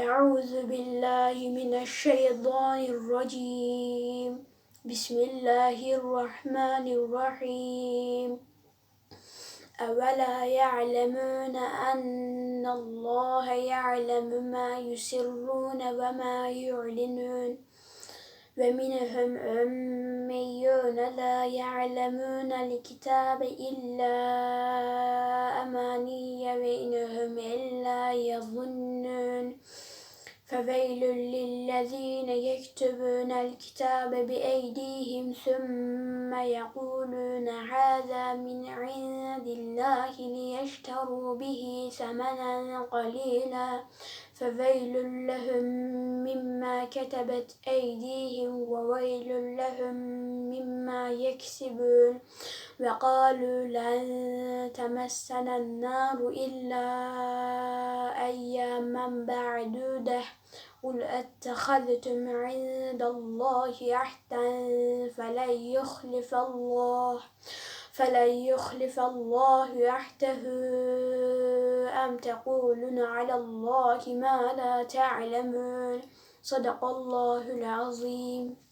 أعوذ بالله من الشيطان الرجيم. بسم الله الرحمن الرحيم. أولا يعلمون أن الله يعلم ما يسرون وما يعلنون. ومنهم أميون لا يعلمون الكتاب إلا أماني وإنهم إلا يظنون. فويل للذين يكتبون الكتاب بأيديهم ثم يقولون هذا من عند الله ليشتروا به ثمنا قليلا فويل لهم مما كتبت أيديهم وويل لهم مما يكسبون وقالوا لن تمسنا النار إلا أياما بعدودة. قل أتخذتم عند الله عهدا فلن يخلف الله فلن يخلف الله عهده. أم تقولون على الله ما لا تعلمون؟ صدق الله العظيم.